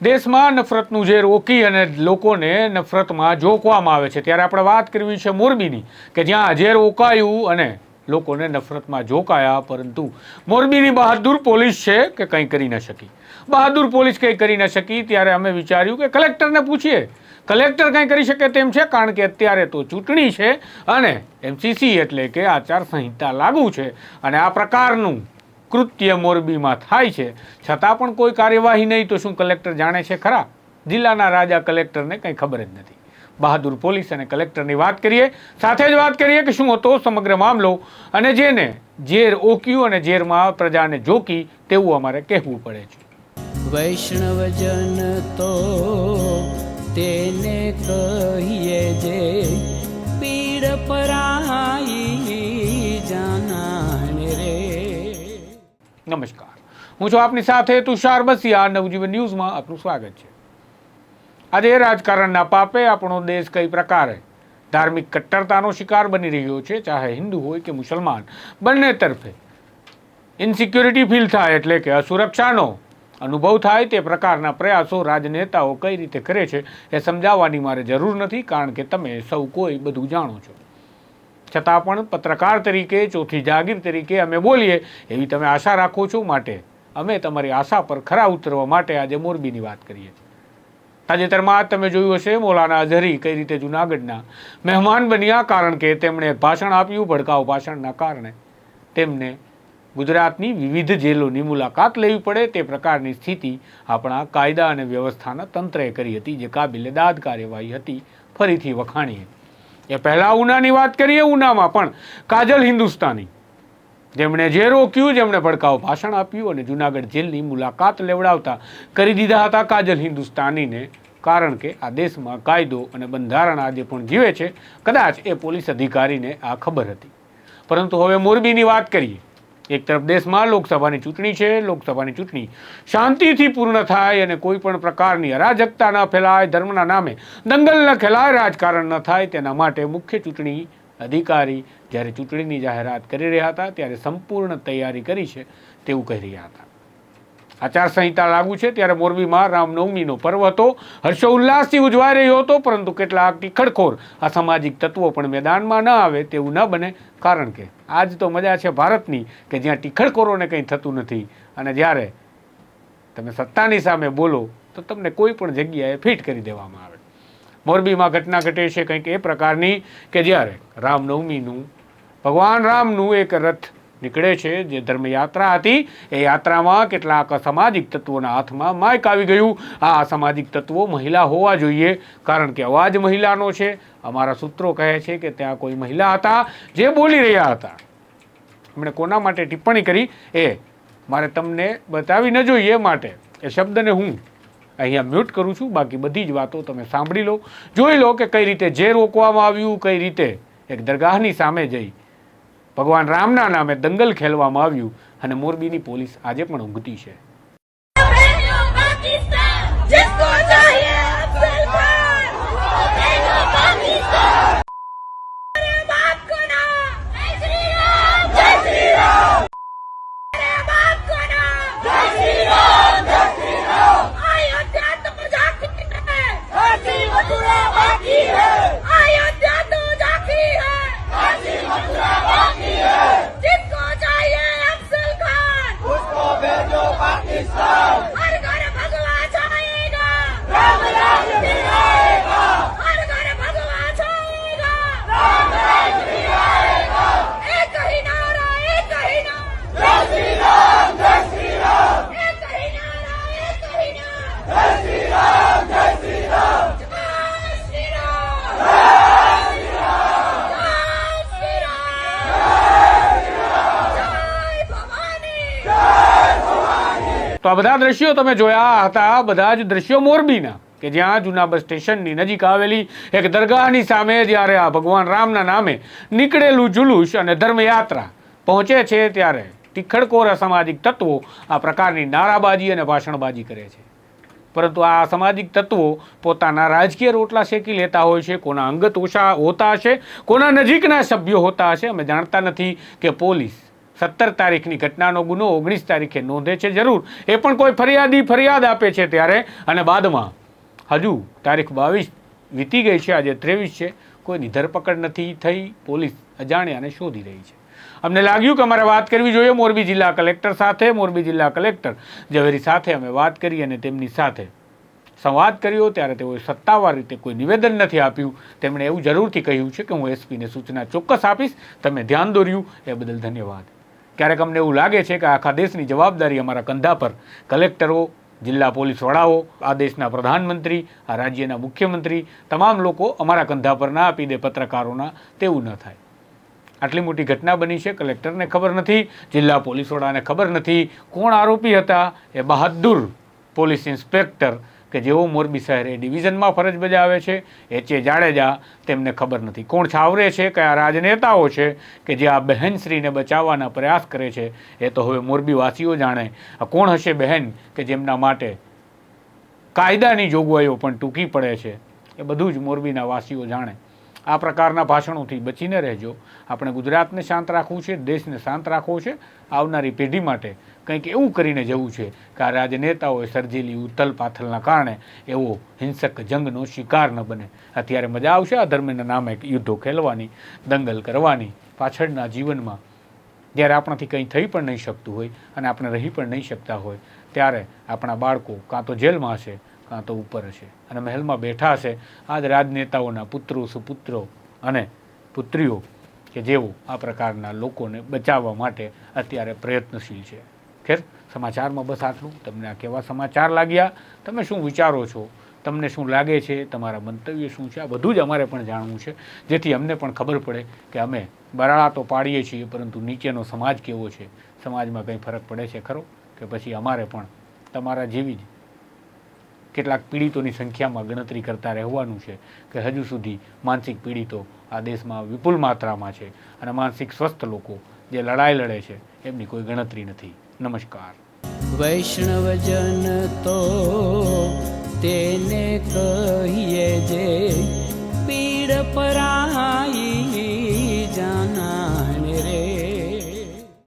દેશમાં નફરતનું ઝેર ઓકી અને લોકોને નફરતમાં જોકવામાં આવે છે. ત્યારે આપણે વાત કરવી છે મોરબીની, કે જ્યાં ઝેર ઓકાયું અને લોકોને નફરતમાં જોકાયા, પરંતુ મોરબીની બહાદુર પોલીસ છે કે કંઈ કરી ન શકી? બહાદુર પોલીસ કંઈ કરી ન શકી? ત્યારે અમે વિચાર્યું કે કલેક્ટરને પૂછીએ. કલેક્ટર કંઈ કરી શકે તેમ છે? કારણ કે અત્યારે તો ચૂંટણી છે અને એમસીસી એટલે કે આચારસંહિતા લાગુ છે અને આ પ્રકારનું કૃત્ય મોરબીમાં થાય છે. છતાં પણ કોઈ કાર્યવાહી નહીં તો શું કલેક્ટર જાણે છે ખરા? જિલ્લાના રાજા કલેક્ટરને કંઈ ખબર જ નથી. બહાદુર પોલીસ અને કલેક્ટરની વાત કરીએ, સાથે જ વાત કરીએ કે શું હતો સમગ્ર મામલો અને જેને ઝેર ઓક્યું અને ઝેરમાં પ્રજાને જોકી તેવું અમારે કહેવું પડે છે. વૈષ્ણવજન તો તેને કહીએ જે પીડ પરાઈ નમસ્કાર. હું છું આપની સાથે તુષાર બસિયા. નવજીવન ન્યૂઝમાં આપનું સ્વાગત છે. આજે રાજકારણના પાપે આપણો દેશ કઈ પ્રકારે ધાર્મિક કટ્ટરતાનો શિકાર બની રહ્યો છે, ચાહે હિન્દુ હોય કે મુસલમાન, બંને તરફે. ઇનસિક્યોરિટી ફીલ થાય એટલે કે અસુરક્ષાનો અનુભવ થાય તે પ્રકારના પ્રયાસો રાજનેતાઓ કઈ રીતે કરે છે એ સમજાવવાની મારે જરૂર નથી, કારણ કે તમે સૌ કોઈ બધું જાણો છો. છતાં પણ પત્રકાર તરીકે, ચોથી જાગીર તરીકે અમે બોલીએ એવી તમે આશા રાખો છો માટે. અમે તમારી આશા પર ખરા ઉતરવા માટે આજે મોરબીની વાત કરીએ તાજેતરમાં તમે જોયું હશે, મોલાના અઝહરી કઈ રીતે જુનાગઢના મહેમાન બન્યા કારણ કે તેમણે ભાષણ આપ્યું, ભડકાઉ ભાષણના કારણે. તેમને ગુજરાતની વિવિધ જેલોની મુલાકાત લેવી પડે, તે પ્રકારની સ્થિતિ આપણા કાયદા અને વ્યવસ્થાના તંત્રએ કરી હતી, જે કાબિલે દાદ કાર્યવાહી હતી, ફરીથી વખાણીએ. એ પહેલાં ઉનાની વાત કરીએ ઉનામાં પણ, કાજલ હિન્દુસ્તાની. જેમણે જે રોક્યું, જેમણે ભડકાઉ ભાષણ આપ્યું અને જુનાગઢ જેલની મુલાકાત લેવડાવતા કરી દીધા હતા કાજલ હિન્દુસ્તાનીને. કારણ કે આ દેશમાં કાયદો અને બંધારણ આજે પણ જીવે છે. કદાચ એ પોલીસ અધિકારીને આ ખબર હતી. પરંતુ હવે મોરબીની વાત કરીએ. એક તરફ દેશમાં લોકસભાની ચૂંટણી છે, લોકસભાની ચૂંટણી શાંતિથી પૂર્ણ થાય અને કોઈ પણ પ્રકારની અરાજકતા ન ફેલાય, ધર્મના નામે દંગલ ન ખેલાય રાજકારણ ન થાય, તેના માટે મુખ્ય ચૂંટણી અધિકારી જ્યારે ચૂંટણીની જાહેરાત કરી રહ્યા હતા, ત્યારે સંપૂર્ણ તૈયારી કરી છે, તેવું કહી રહ્યા હતા. આચારસંહિતા લાગુ છે ત્યારે મોરબીમાં રામનવમીનો પર્વ હતો. હર્ષોલ્લાસથી ઉજવાઈ રહ્યો હતો, પરંતુ કેટલાક ટીખડખોર અસામાજિક તત્વો પણ મેદાનમાં ન આવે તેવું ન બને. કારણ કે આજ તો મજા છે ભારતની, કે જ્યાં ટીખડખોરોને કંઈ થતું નથી. અને જ્યારે તમે સત્તાની સામે બોલો, તો તમને કોઈ પણ જગ્યાએ ફિટ કરી દેવામાં આવે. મોરબીમાં ઘટના ઘટે છે કંઈક એ પ્રકારની, કે જ્યારે રામનવમીનું, ભગવાન રામનું એક રથ નીકળે છે. જે ધર્મયાત્રા હતી, એ યાત્રામાં કેટલાક અસામાજિક તત્વોના હાથમાં માઇક આવી ગયું. આ અસામાજિક તત્વો મહિલા હોવા જોઈએ, કારણ કે અવાજ મહિલાનો છે. અમારા સૂત્રો કહે છે કે ત્યાં કોઈ મહિલા હતા જે બોલી રહ્યા હતા. એમણે કોના માટે ટિપ્પણી કરી? એ, મારે તમને બતાવી ન જોઈએ માટે. એ શબ્દને હું અહીંયા મ્યુટ કરું છું. બાકી બધી જ વાતો તમે સાંભળી લો. જોઈ લો કે કઈ રીતે જે રોકવામાં આવ્યું, કઈ રીતે એક દરગાહની સામે જઈ ભગવાન રામના નામે દંગલ ખેલવામાં આવ્યું અને મોરબીની પોલીસ આજે પણ ઊંઘતી છે. આ બધા દ્રશ્યો તમે જોયા હતા. બધા જ દ્રશ્યો મોરબીના, કે જ્યાં જૂના બસ સ્ટેશનની નજીક આવેલી એક દરગાહની સામે જ્યારે આ ભગવાન રામના નામે નીકળેલું જુલુસ અને ધર્મયાત્રા પહોંચે છે ત્યારે તીખડકોર અસામાજિક તત્વો આ પ્રકારની નારાબાજી અને ભાષણબાજી કરે છે. પરંતુ આ સામાજિક તત્વો પોતાના રાજકીય રોટલા શેકી લેતા હોય છે, કોના અંગત ઓછા હોતા હશે, કોના નજીકના સભ્યો હોતા હશે, અમે જાણતા નથી કે પોલીસ સત્તર તારીખની ઘટનાનો ગુનો ઓગણીસ તારીખે નોંધે છે, જરૂર. એ પણ કોઈ ફરિયાદી ફરિયાદ આપે છે ત્યારે. અને બાદમાં, હજુ તારીખ બાવીસ વીતી ગઈ છે, આજે ત્રેવીસ છે, કોઈની ધરપકડ નથી થઈ, પોલીસ અજાણ્યાને શોધી રહી છે. અમને લાગ્યું કે અમારે વાત કરવી જોઈએ મોરબી જિલ્લા કલેક્ટર સાથે. મોરબી જિલ્લા કલેક્ટર ઝવેરી સાથે અમે વાત કરી અને તેમની સાથે સંવાદ કર્યો. ત્યારે તેઓએ સત્તાવાર રીતે કોઈ નિવેદન નથી આપ્યું. તેમણે એવું જરૂરથી કહ્યું છે કે હું એસપીને સૂચના ચોક્કસ આપીશ. તમે ધ્યાન દોર્યું. એ બદલ ધન્યવાદ. ક્યારેક અમને એવું લાગે છે કે આખા દેશની જવાબદારી અમારા કંધા પર. કલેક્ટરો, જિલ્લા પોલીસ વડાઓ, આ દેશના પ્રધાનમંત્રી, આ રાજ્યના મુખ્યમંત્રી, તમામ લોકો અમારા કંધા પર ના આપી દે પત્રકારોના તેવું ન થાય. આટલી મોટી ઘટના બની છે, કલેક્ટરને ખબર નથી, જિલ્લા પોલીસ વડાને ખબર નથી. કોણ આરોપી હતા? એ બહાદુર પોલીસ ઇન્સ્પેક્ટર કે જેઓ મોરબી શહેરે ડિવિઝનમાં ફરજ બજાવે છે, એચ એ જાડેજા તેમને ખબર નથી. કોણ છાવરે છે, કયા રાજનેતાઓ છે, કે જે આ બહેનશ્રીને બચાવવાના પ્રયાસ કરે છે, એ તો હવે મોરબીવાસીઓ જાણે. કોણ હશે બહેન કે જેમના માટે કાયદાની જોગવાઈઓ પણ ટૂંકી પડે છે, એ બધું જ મોરબીના વાસીઓ જાણે. આ પ્રકારના ભાષણોથી બચીને રહેજો. આપણે ગુજરાતને શાંત રાખવું છે, દેશને શાંત રાખવો છે, આવનારી પેઢી માટે કંઈક એવું કરીને જવું છે કે આ રાજનેતાઓએ સર્જેલી ઉથલ પાથલના કારણે એવો હિંસક જંગનો શિકાર ન બને. અત્યારે મજા આવશે આ ધર્મના નામે યુદ્ધો ખેલવાની, દંગલ કરવાની, પાછળના જીવનમાં. જ્યારે આપણાથી કંઈ થઈ પણ નહીં શકતું હોય અને આપણે રહી પણ નહીં શકતા હોય, ત્યારે આપણા બાળકો કાં તો જેલમાં હશે કાં તો ઉપર હશે. અને મહેલમાં બેઠા હશે. આ જ રાજનેતાઓના પુત્રો, સુપુત્રો અને પુત્રીઓ કે જેઓ આ પ્રકારના લોકોને બચાવવા માટે અત્યારે પ્રયત્નશીલ છે. ખેર, સમાચારમાં બસ આટલું. તમને આ કેવા સમાચાર લાગ્યા? તમે શું વિચારો છો? તમને શું લાગે છે? તમારા મંતવ્ય શું છે? આ બધું જ અમારે પણ જાણવું છે. જેથી અમને પણ ખબર પડે કે અમે બરાળા તો પાડીએ છીએ, પરંતુ નીચેનો સમાજ કેવો છે? સમાજમાં કંઈ ફરક પડે છે ખરો? કે પછી અમારે પણ તમારા જેવી જ કેટલાક પીડિતોની સંખ્યામાં ગણતરી કરતા રહેવાનું છે કે હજુ સુધી માનસિક પીડિતો આ દેશમાં વિપુલ માત્રામાં છે અને માનસિક સ્વસ્થ લોકો જે લડાઈ લડે છે, એમની કોઈ ગણતરી નથી. નમસ્કાર. વૈષ્ણવજન તો તેને કહીએ જે પીડ પરા